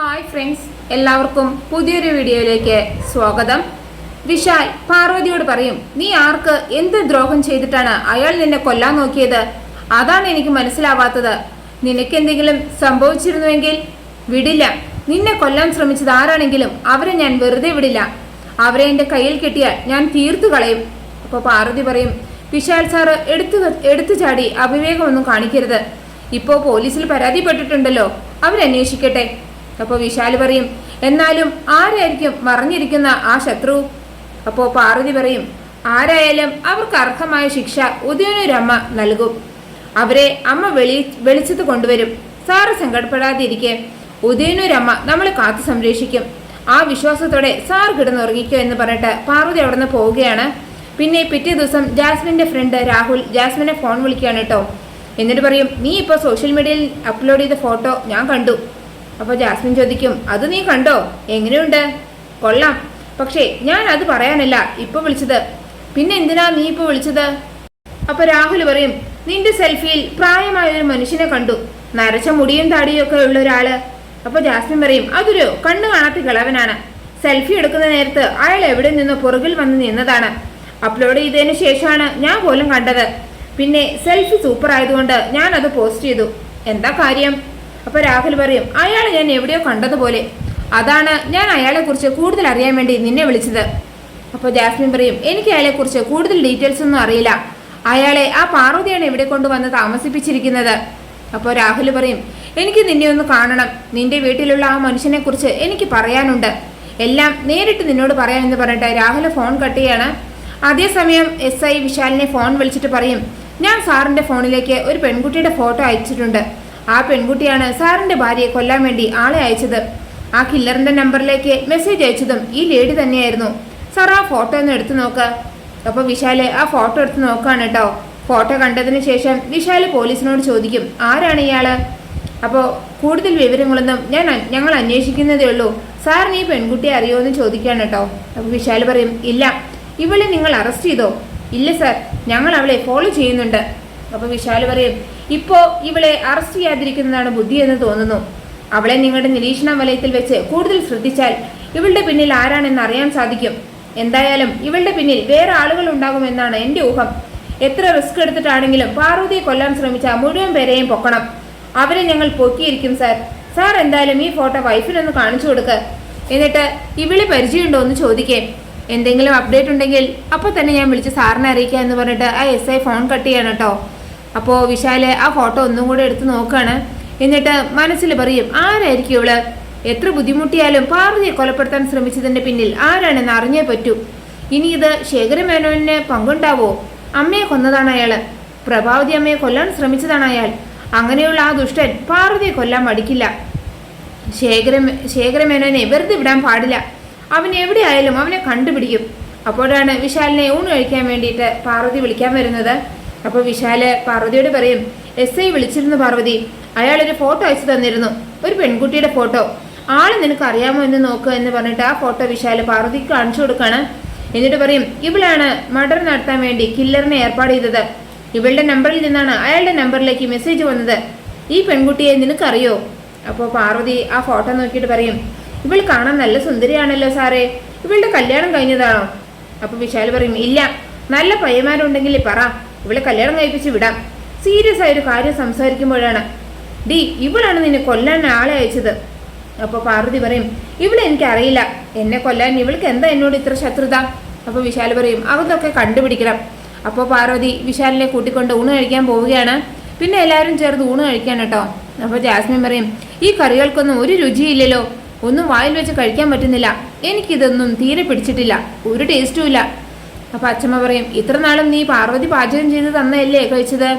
Hi friends എല്ലാവർക്കും പുതിയൊരു വീഡിയോയിലേക്ക് സ്വാഗതം. വിശാൽ പാർവതിയോട് പറയും നീ ആർക്ക് എന്ത് ദ്രോഹം ചെയ്തിട്ടാണ് അയാൾ നിന്നെ കൊല്ലാൻ നോക്കിയത്? അതാണ് എനിക്ക് മനസ്സിലാവാത്തത്. നിനക്കെന്തെങ്കിലും സംഭവിച്ചിരുന്നുവെങ്കിൽ വിടില്ല. നിന്നെ കൊല്ലാൻ ശ്രമിച്ചത് ആരാണെങ്കിലും അവരെ ഞാൻ വെറുതെ വിടില്ല. അവരെ എന്റെ കയ്യിൽ കിട്ടിയാൽ ഞാൻ തീർത്തു കളയും. അപ്പോൾ പാർവതി പറയും വിശാൽ സാറ് എടുത്തു എടുത്തു ചാടി അവിവേകമൊന്നും കാണിക്കരുത്. ഇപ്പോൾ പോലീസിൽ പരാതിപ്പെട്ടിട്ടുണ്ടല്ലോ. അവരന്വേഷിക്കട്ടെ. അപ്പോൾ വിശാൽ പറയും എന്നാലും ആരായിരിക്കും മറിഞ്ഞിരിക്കുന്ന ആ ശത്രു? അപ്പോൾ പാർവതി പറയും ആരായാലും അവർക്ക് അർഹമായ ശിക്ഷ ഉദയനൊരമ്മ നൽകും. അവരെ അമ്മ വെളി വെളിച്ചത്ത് കൊണ്ടുവരും. സാറ് സങ്കടപ്പെടാതിരിക്കെ. ഉദയനൊരമ്മ നമ്മളെ കാത്തു സംരക്ഷിക്കും. ആ വിശ്വാസത്തോടെ സാർ കിടന്നുറങ്ങിക്കോ എന്ന് പറഞ്ഞിട്ട് പാർവതി അവിടെ നിന്ന് പോവുകയാണ്. പിന്നെ പിറ്റേ ദിവസം ജാസ്മിന്റെ ഫ്രണ്ട് രാഹുൽ ജാസ്മിനെ ഫോൺ വിളിക്കുകയാണ് കേട്ടോ. എന്നിട്ട് പറയും നീ ഇപ്പോൾ സോഷ്യൽ മീഡിയയിൽ അപ്ലോഡ് ചെയ്ത ഫോട്ടോ ഞാൻ കണ്ടു. അപ്പോൾ ജാസ്മിൻ ചോദിക്കും അത് നീ കണ്ടോ? എങ്ങനെയുണ്ട്? കൊള്ളാം. പക്ഷേ ഞാൻ അത് പറയാനല്ല. ഇപ്പൊ വിളിച്ചത്. പിന്നെ എന്തിനാ നീ ഇപ്പൊ വിളിച്ചത്? അപ്പൊ രാഹുൽ പറയും നിന്റെ സെൽഫിയിൽ പ്രായമായ ഒരു മനുഷ്യനെ കണ്ടു. നരച്ച മുടിയും താടിയും ഒക്കെ ഉള്ള ഒരാൾ. അപ്പൊ ജാസ്മിൻ പറയും അതൊരു കണ്ണു കാണാത്ത കിളവനാണ്. സെൽഫി എടുക്കുന്ന നേരത്ത് അയാൾ എവിടെ നിന്ന് പുറകിൽ വന്ന് നിന്നതാണ്. അപ്ലോഡ് ചെയ്തതിന് ശേഷമാണ് ഞാൻ പോലും കണ്ടത്. പിന്നെ സെൽഫി സൂപ്പർ ആയതുകൊണ്ട് ഞാൻ അത് പോസ്റ്റ് ചെയ്തു. എന്താ കാര്യം? അപ്പൊ രാഹുൽ പറയും അയാൾ ഞാൻ എവിടെയോ കണ്ടതുപോലെ അതാണ് ഞാൻ അയാളെക്കുറിച്ച് കൂടുതൽ അറിയാൻ വേണ്ടി നിന്നെ വിളിച്ചത്. അപ്പോൾ ജാസ്മിൻ പറയും എനിക്ക് അയാളെക്കുറിച്ച് കൂടുതൽ ഡീറ്റെയിൽസ് ഒന്നും അറിയില്ല. അയാളെ ആ പാർവതിയാണ് ഇവിടെ കൊണ്ടുവന്ന് താമസിപ്പിച്ചിരിക്കുന്നത്? അപ്പോൾ രാഹുൽ പറയും എനിക്ക് നിന്നെ ഒന്ന് കാണണം. നിന്റെ വീട്ടിലുള്ള ആ മനുഷ്യനെക്കുറിച്ച് എനിക്ക് പറയാനുണ്ട്. എല്ലാം നേരിട്ട് നിന്നോട് പറയാമെന്ന് പറഞ്ഞിട്ട് രാഹുൽ ഫോൺ കട്ട് ചെയ്യാണ്. അതേസമയം എസ് ഐ വിശാലിനെ ഫോൺ വിളിച്ചിട്ട് പറയും ഞാൻ സാറിന്റെ ഫോണിലേക്ക് ഒരു പെൺകുട്ടിയുടെ ഫോട്ടോ അയച്ചിട്ടുണ്ട്. ആ പെൺകുട്ടിയാണ് സാറിന്റെ ഭാര്യയെ കൊല്ലാൻ വേണ്ടി ആളെ അയച്ചത്. ആ കില്ലറിന്റെ നമ്പറിലേക്ക് മെസ്സേജ് അയച്ചതും ഈ ലേഡി തന്നെയായിരുന്നു. സാർ ആ ഫോട്ടോ ഒന്ന് എടുത്തു നോക്ക്. അപ്പോൾ വിശാലെ ആ ഫോട്ടോ എടുത്ത് നോക്കുകയാണ് കേട്ടോ ഫോട്ടോ കണ്ടതിന് ശേഷം വിശാൽ പോലീസിനോട് ചോദിക്കും ആരാണ് ഇയാൾ? അപ്പോൾ കൂടുതൽ വിവരങ്ങളൊന്നും ഞാൻ ഞങ്ങൾ അന്വേഷിക്കുന്നതേ ഉള്ളൂ. സാറിന് ഈ പെൺകുട്ടിയെ അറിയുമോ ചോദിക്കുകയാണ് കേട്ടോ അപ്പോൾ വിശാൽ പറയും ഇല്ല ഇവളെ നിങ്ങൾ അറസ്റ്റ് ചെയ്തോ? ഇല്ല സാർ. ഞങ്ങൾ അവളെ ഫോളോ ചെയ്യുന്നുണ്ട്. അപ്പോൾ വിശാൽ പറയും ഇപ്പോ ഇവളെ അറസ്റ്റ് ചെയ്യാതിരിക്കുന്നതാണ് ബുദ്ധി എന്ന് തോന്നുന്നു. അവളെ നിങ്ങളുടെ നിരീക്ഷണ വലയത്തിൽ വെച്ച് കൂടുതൽ ശ്രദ്ധിച്ചാൽ ഇവളുടെ പിന്നിൽ ആരാണെന്ന് അറിയാൻ സാധിക്കും. എന്തായാലും ഇവളുടെ പിന്നിൽ വേറെ ആളുകൾ ഉണ്ടാകുമെന്നാണ് എന്റെ ഊഹം. എത്ര റിസ്ക് എടുത്തിട്ടാണെങ്കിലും പാർവതിയെ കൊല്ലാൻ ശ്രമിച്ച മുഴുവൻ പേരെയും പൊക്കണം. അവരെ ഞങ്ങൾ പൊക്കിയിരിക്കും സാർ. സാർ എന്തായാലും ഈ ഫോട്ടോ വൈഫിനൊന്ന് കാണിച്ചു കൊടുക്ക്. എന്നിട്ട് ഇവിളെ പരിചയമുണ്ടോ എന്ന് ചോദിക്കേ. എന്തെങ്കിലും അപ്ഡേറ്റ് ഉണ്ടെങ്കിൽ അപ്പോൾ തന്നെ ഞാൻ വിളിച്ച് സാറിനെ അറിയിക്കാം എന്ന് പറഞ്ഞിട്ട് ആ എസ് ഐ ഫോൺ കട്ട് ചെയ്യണം കേട്ടോ. അപ്പോൾ വിശാൽ ആ ഫോട്ടോ ഒന്നും കൂടെ എടുത്ത് നോക്കുകയാണ് എന്നിട്ട് മനസ്സിൽ പറയും ആരായിരിക്കും ഇവൾ? എത്ര ബുദ്ധിമുട്ടിയാലും പാർവതിയെ കൊലപ്പെടുത്താൻ ശ്രമിച്ചതിന്റെ പിന്നിൽ ആരാണെന്ന് അറിഞ്ഞേ പറ്റൂ. ഇനി ഇത് ശേഖര മേനോന് പങ്കുണ്ടാവോ? അമ്മയെ കൊന്നതാണ് അയാൾ. പ്രഭാവതി അമ്മയെ കൊല്ലാൻ ശ്രമിച്ചതാണ് അയാൾ. അങ്ങനെയുള്ള ആ ദുഷ്ടൻ പാർവതിയെ കൊല്ലാൻ മടിക്കില്ല. ശേഖര ശേഖരമേനോനെ വെറുതെ വിടാൻ പാടില്ല. അവൻ എവിടെയായാലും അവനെ കണ്ടുപിടിക്കും. അപ്പോഴാണ് വിശാലിനെ ഊണ് കഴിക്കാൻ വേണ്ടിയിട്ട് പാർവതി വിളിക്കാൻ വരുന്നത്. അപ്പോൾ വിശാൽ പാർവതിയോട് പറയും എസ് ഐ വിളിച്ചിരുന്നു പാർവതി. അയാളൊരു ഫോട്ടോ അയച്ചു തന്നിരുന്നു. ഒരു പെൺകുട്ടിയുടെ ഫോട്ടോ. ആൾ നിനക്ക് അറിയാമോ എന്ന് നോക്കുക എന്ന് പറഞ്ഞിട്ട് ആ ഫോട്ടോ വിശാൽ പാർവതിക്ക് കാണിച്ചു കൊടുക്കാണ്. എന്നിട്ട് പറയും ഇവളാണ് മർഡർ നടത്താൻ വേണ്ടി കില്ലറിനെ ഏർപ്പാട് ചെയ്തത്. ഇവളുടെ നമ്പറിൽ നിന്നാണ് അയാളുടെ നമ്പറിലേക്ക് മെസ്സേജ് വന്നത്. ഈ പെൺകുട്ടിയെ നിനക്കറിയോ? അപ്പോൾ പാർവതി ആ ഫോട്ടോ നോക്കിയിട്ട് പറയും ഇവൾ കാണാൻ നല്ല സുന്ദരിയാണല്ലോ സാറേ. ഇവളുടെ കല്യാണം കഴിഞ്ഞതാണോ? അപ്പോൾ വിശാൽ പറയും ഇല്ല. നല്ല പയ്യന്മാരുണ്ടെങ്കിൽ പറ. ഇവളെ കല്യാണം കഴിപ്പിച്ച് വിടാം. സീരിയസ് ആയൊരു കാര്യം സംസാരിക്കുമ്പോഴാണ്. ഡി ഇവളാണ് നിന്നെ കൊല്ലാൻ ആളെ അയച്ചത്. അപ്പോൾ പാർവതി പറയും ഇവളെ എനിക്കറിയില്ല. എന്നെ കൊല്ലാൻ ഇവൾക്ക് എന്താ എന്നോട് ഇത്ര ശത്രുത? അപ്പോൾ വിശാൽ പറയും അതൊക്കെ കണ്ടുപിടിക്കണം. അപ്പോൾ പാർവതി വിശാലിനെ കൂട്ടിക്കൊണ്ട് ഊണ് കഴിക്കാൻ പോവുകയാണ്. പിന്നെ എല്ലാവരും ചേർന്ന് ഊണ് കഴിക്കാൻ കേട്ടോ അപ്പോൾ ജാസ്മിൻ പറയും ഈ കറികൾക്കൊന്നും ഒരു രുചിയില്ലല്ലോ. ഒന്നും വായിൽ വെച്ച് കഴിക്കാൻ പറ്റുന്നില്ല. എനിക്കിതൊന്നും തീരെ പിടിച്ചിട്ടില്ല. ഒരു ടേസ്റ്റും ഇല്ല. അപ്പൊ അച്ഛമ്മ പറയും ഇത്ര നാളും നീ പാർവതി പാചകം ചെയ്ത് തന്നയല്ലേ കഴിച്ചത്?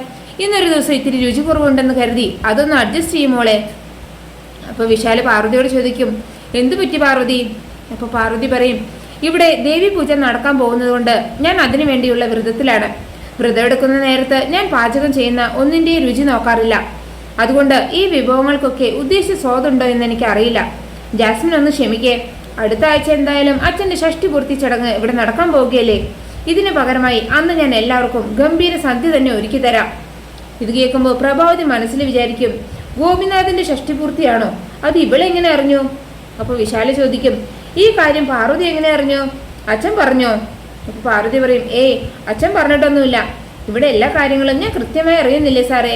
ഇന്നൊരു ദിവസം ഇത്തിരി രുചി കുറവുണ്ടെന്ന് കരുതി അതൊന്ന് അഡ്ജസ്റ്റ് ചെയ്യും മോളെ. അപ്പോൾ വിശാൽ പാർവതിയോട് ചോദിക്കും എന്തു പറ്റി പാർവതി? അപ്പോൾ പാർവതി പറയും ഇവിടെ ദേവി പൂജ നടക്കാൻ പോകുന്നതുകൊണ്ട് ഞാൻ അതിനു വേണ്ടിയുള്ള വ്രതത്തിലാണ്. വ്രതം എടുക്കുന്ന നേരത്ത് ഞാൻ പാചകം ചെയ്യുന്ന ഒന്നിന്റെയും രുചി നോക്കാറില്ല. അതുകൊണ്ട് ഈ വിഭവങ്ങൾക്കൊക്കെ ഉദ്ദേശിച്ച സ്വാദുണ്ടോ എന്ന് എനിക്ക് അറിയില്ല ജാസ്മിൻ ഒന്ന് ക്ഷമിക്കേ അടുത്ത ആഴ്ച എന്തായാലും അച്ഛന്റെ ഷഷ്ടി പൂർത്തി ചടങ്ങ് ഇവിടെ നടക്കാൻ പോവുകയല്ലേ ഇതിന് പകരമായി അന്ന് ഞാൻ എല്ലാവർക്കും ഗംഭീര സദ്യ തന്നെ ഒരുക്കി തരാം. ഇത് കേൾക്കുമ്പോൾ പ്രഭാവതി മനസ്സിൽ വിചാരിക്കും ഗോപിനാഥിന്റെ ഷഷ്ടിപൂർത്തിയാണോ അത് ഇവളെങ്ങനെ അറിഞ്ഞു? അപ്പോൾ വിശാല ചോദിക്കും ഈ കാര്യം പാർവതി എങ്ങനെ അറിഞ്ഞു? അച്ഛൻ പറഞ്ഞോ? അപ്പൊ പാർവതി പറയും ഏയ് അച്ഛൻ പറഞ്ഞിട്ടൊന്നുമില്ല. ഇവിടെ എല്ലാ കാര്യങ്ങളും ഞാൻ കൃത്യമായി അറിയുന്നില്ലേ സാറേ?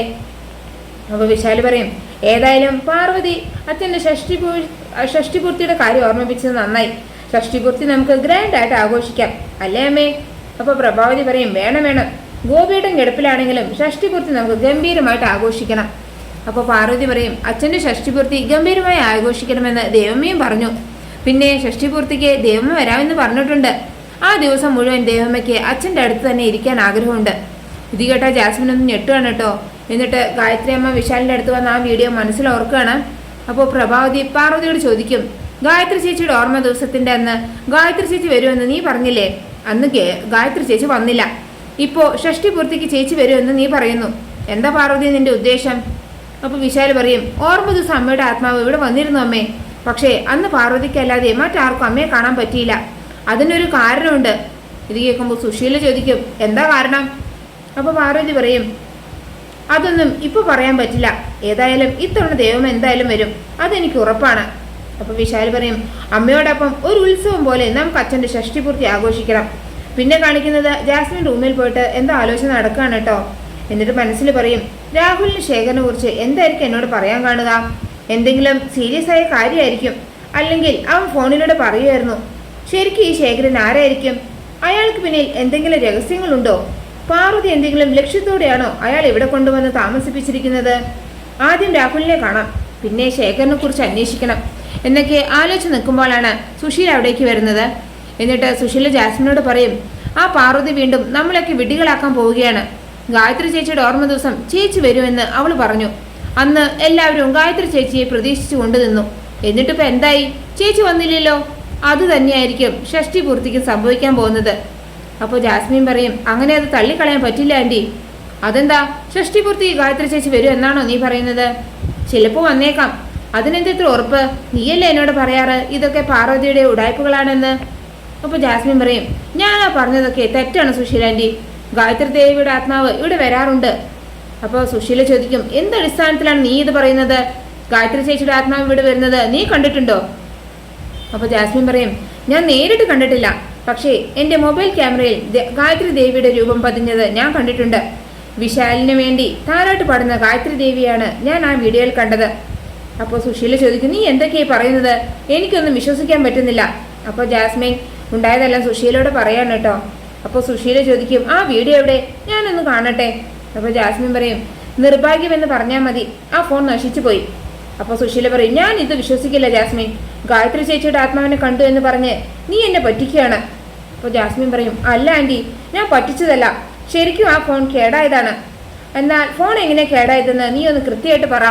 അപ്പോൾ വിശാൽ പറയും ഏതായാലും പാർവതി അച്ഛന്റെ ഷഷ്ടി ഷഷ്ടിപൂർത്തിയുടെ കാര്യം ഓർമ്മിപ്പിച്ചത് നന്നായി. ഷഷ്ടിപൂർത്തി നമുക്ക് ഗ്രാൻഡ് ആയിട്ട് ആഘോഷിക്കാം. അല്ലേ അമ്മേ? അപ്പോൾ പ്രഭാവതി പറയും വേണം വേണം. ഗോപിയുടെ കിടപ്പിലാണെങ്കിലും ഷഷ്ടിപൂർത്തി നമുക്ക് ഗംഭീരമായിട്ട് ആഘോഷിക്കണം. അപ്പോൾ പാർവതി പറയും അച്ഛന്റെ ഷഷ്ടിപൂർത്തി ഗംഭീരമായി ആഘോഷിക്കണമെന്ന് ദേവമ്മയും പറഞ്ഞു. പിന്നെ ഷഷ്ടിപൂർത്തിക്ക് ദേവമ്മ വരാമെന്ന് പറഞ്ഞിട്ടുണ്ട്. ആ ദിവസം മുഴുവൻ ദേവമ്മയ്ക്ക് അച്ഛന്റെ അടുത്ത് തന്നെ ഇരിക്കാൻ ആഗ്രഹമുണ്ട്. ഇത് കേട്ടാ ജാസ്മിൻ ഒന്ന് ഞെട്ടുകയാണ് കേട്ടോ. എന്നിട്ട് ഗായത്രി അമ്മ വിശാലിന്റെ അടുത്ത് വന്ന ആ വീഡിയോ മനസ്സിൽ ഓർക്കുകയാണ്. അപ്പോൾ പ്രഭാവതി പാർവതിയോട് ചോദിക്കും ഗായത്രി ചേച്ചിയുടെ ഓർമ്മ ദിവസത്തിന്റെ അന്ന് ഗായത്രി ചേച്ചി വരുമെന്ന് നീ പറഞ്ഞില്ലേ? അന്ന് ഗായത്രി ചേച്ചി വന്നില്ല. ഇപ്പോൾ ഷഷ്ടി പൂർത്തിക്ക് ചേച്ചി വരുമെന്ന് നീ പറയുന്നു. എന്താ പാർവതി നിന്റെ ഉദ്ദേശം? അപ്പോൾ വിശാൽ പറയും ഓർമ്മ ദിവസം അമ്മയുടെ ആത്മാവ് ഇവിടെ വന്നിരുന്നു അമ്മേ. പക്ഷേ അന്ന് പാർവതിക്കല്ലാതെ മറ്റാർക്കും അമ്മയെ കാണാൻ പറ്റിയില്ല. അതിനൊരു കാരണമുണ്ട്. ഇത് കേൾക്കുമ്പോൾ സുശീല ചോദിക്കും എന്താ കാരണം? അപ്പോൾ പാർവതി പറയും അതൊന്നും ഇപ്പോൾ പറയാൻ പറ്റില്ല. ഏതായാലും ഇത്തവണ ദൈവം എന്തായാലും വരും. അതെനിക്ക് ഉറപ്പാണ്. അപ്പൊ വിശാൽ പറയും അമ്മയോടൊപ്പം ഒരു ഉത്സവം പോലെ നമുക്ക് അച്ഛന്റെ ഷഷ്ടിപൂർത്തി ആഘോഷിക്കണം. പിന്നെ കാണിക്കുന്നത് ജാസ്മിൻ റൂമിൽ പോയിട്ട് എന്താ ആലോചന നടക്കുകയാണ് കേട്ടോ എന്നിട്ട് മനസ്സിൽ പറയും രാഹുലിന് ശേഖരനെ കുറിച്ച് എന്തായിരിക്കും എന്നോട് പറയാൻ കാണുക? എന്തെങ്കിലും സീരിയസ് ആയ കാര്യമായിരിക്കും. അല്ലെങ്കിൽ അവൻ ഫോണിലൂടെ പറയുമായിരുന്നു. ശരിക്കും ഈ ശേഖരൻ ആരായിരിക്കും? അയാൾക്ക് പിന്നിൽ എന്തെങ്കിലും രഹസ്യങ്ങളുണ്ടോ? പാർവതി എന്തെങ്കിലും ലക്ഷ്യത്തോടെയാണോ അയാൾ ഇവിടെ കൊണ്ടുവന്ന് താമസിപ്പിച്ചിരിക്കുന്നത്? ആദ്യം രാഹുലിനെ കാണാം. പിന്നെ ശേഖരനെ കുറിച്ച് അന്വേഷിക്കണം. എന്നൊക്കെ ആലോചിച്ച് നിൽക്കുമ്പോഴാണ് സുശീൽ അവിടേക്ക് വരുന്നത്. എന്നിട്ട് സുശീൽ ജാസ്മിനോട് പറയും ആ പാർവതി വീണ്ടും നമ്മളൊക്കെ വിഡ്ഢികളാക്കാൻ പോവുകയാണ്. ഗായത്രി ചേച്ചിയുടെ ഓർമ്മ ദിവസം ചേച്ചി വരുമെന്ന് അവൾ പറഞ്ഞു. അന്ന് എല്ലാവരും ഗായത്രി ചേച്ചിയെ പ്രതീക്ഷിച്ചു കൊണ്ടുനിന്നു എന്നിട്ടിപ്പോൾ എന്തായി? ചേച്ചി വന്നില്ലല്ലോ? അത് തന്നെയായിരിക്കും ഷഷ്ടി പൂർത്തിക്ക് സംഭവിക്കാൻ പോകുന്നത്. അപ്പോൾ ജാസ്മിൻ പറയും അങ്ങനെ അത് തള്ളിക്കളയാൻ പറ്റില്ല ആന്റി. അതെന്താ? ഷഷ്ടിപൂർത്തി ഗായത്രി ചേച്ചി വരും എന്നാണോ നീ പറയുന്നത്? ചിലപ്പോൾ വന്നേക്കാം. അതിനെന്തെത്ര ഉറപ്പ്? നീയല്ലേ എന്നോട് പറയാറ്? ഇതൊക്കെ പാർവതിയുടെ ഉടായ്പകളാണെന്ന്. അപ്പോൾ ജാസ്മിൻ പറയും ഞാനാ പറഞ്ഞതൊക്കെ തെറ്റാണ് സുശീലാന്റി ഗായത്രി ദേവിയുടെ ആത്മാവ് ഇവിടെ വരാറുണ്ട്. അപ്പോൾ സുശീല ചോദിക്കും എന്ത് അടിസ്ഥാനത്തിലാണ് നീ ഇത് പറയുന്നത്? ഗായത്രി ചേച്ചിയുടെ ആത്മാവ് ഇവിടെ വരുന്നത് നീ കണ്ടിട്ടുണ്ടോ? അപ്പോൾ ജാസ്മിൻ പറയും ഞാൻ നേരിട്ട് കണ്ടിട്ടില്ല. പക്ഷേ എന്റെ മൊബൈൽ ക്യാമറയിൽ ഗായത്രി ദേവിയുടെ രൂപം പതിഞ്ഞത് ഞാൻ കണ്ടിട്ടുണ്ട്. വിശാലിന് വേണ്ടി താരാട്ട് പാടുന്ന ഗായത്രി ദേവിയാണ് ഞാൻ ആ വീഡിയോയിൽ കണ്ടത്. അപ്പോൾ സുശീല ചോദിക്കും നീ എന്തൊക്കെയായി പറയുന്നത്? എനിക്കൊന്നും വിശ്വസിക്കാൻ പറ്റുന്നില്ല. അപ്പോൾ ജാസ്മിൻ ഉണ്ടായതെല്ലാം സുശീലയോട് പറയാണ് കേട്ടോ. അപ്പോൾ സുശീല ചോദിക്കും ആ വീഡിയോ എവിടെ? ഞാനൊന്ന് കാണട്ടെ. അപ്പോൾ ജാസ്മിൻ പറയും നിർഭാഗ്യമെന്ന് പറഞ്ഞാൽ മതി. ആ ഫോൺ നശിച്ചു പോയി. അപ്പോൾ സുശീല പറയും ഞാൻ ഇത് വിശ്വസിക്കില്ല ജാസ്മിൻ. ഗായത്രി ചേച്ചിയുടെ ആത്മാവിനെ കണ്ടു എന്ന് പറഞ്ഞ് നീ എന്നെ പറ്റിക്കുകയാണ്. അപ്പോൾ ജാസ്മിൻ പറയും അല്ല ആന്റി ഞാൻ പറ്റിച്ചതല്ല. ശരിക്കും ആ ഫോൺ കേടായതാണ്. എന്നാൽ ഫോൺ എങ്ങനെ കേടായതെന്ന് നീ ഒന്ന് കൃത്യമായിട്ട് പറ.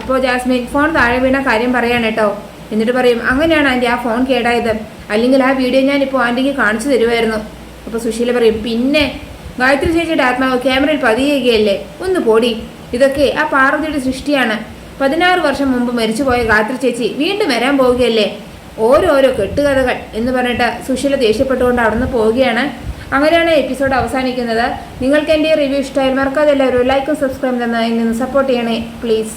അപ്പോൾ ജാസ്മിൻ ഫോൺ താഴെ വീണ കാര്യം പറയാണ് കേട്ടോ. എന്നിട്ട് പറയും അങ്ങനെയാണ് ആന്റി ആ ഫോൺ കേടായത്. അല്ലെങ്കിൽ ആ വീഡിയോ ഞാൻ ഞാനിപ്പോൾ ആന്റിക്ക് കാണിച്ചു തരുമായിരുന്നു അപ്പോൾ സുശീല പറയും പിന്നെ ഗായത്രി ചേച്ചിയുടെ ആത്മാവ് ക്യാമറയിൽ പതിയുകയല്ലേ? ഒന്ന് പോടി. ഇതൊക്കെ ആ പാർവതിയുടെ സൃഷ്ടിയാണ്. പതിനാറ് വർഷം മുമ്പ് മരിച്ചുപോയ ഗായത്രി ചേച്ചി വീണ്ടും വരാൻ പോവുകയല്ലേ? ഓരോരോ കെട്ടുകഥകൾ. എന്ന് പറഞ്ഞിട്ട് സുശീല ദേഷ്യപ്പെട്ടുകൊണ്ട് അവിടുന്ന് പോവുകയാണ്. അങ്ങനെയാണ് എപ്പിസോഡ് അവസാനിക്കുന്നത്. നിങ്ങൾക്ക് എന്റെ റിവ്യൂ ഇഷ്ടമായാൽ മറക്കാതെ എല്ലാവരും ലൈക്കും സബ്സ്ക്രൈബ് തന്നെ എന്നെ സപ്പോർട്ട് ചെയ്യണേ പ്ലീസ്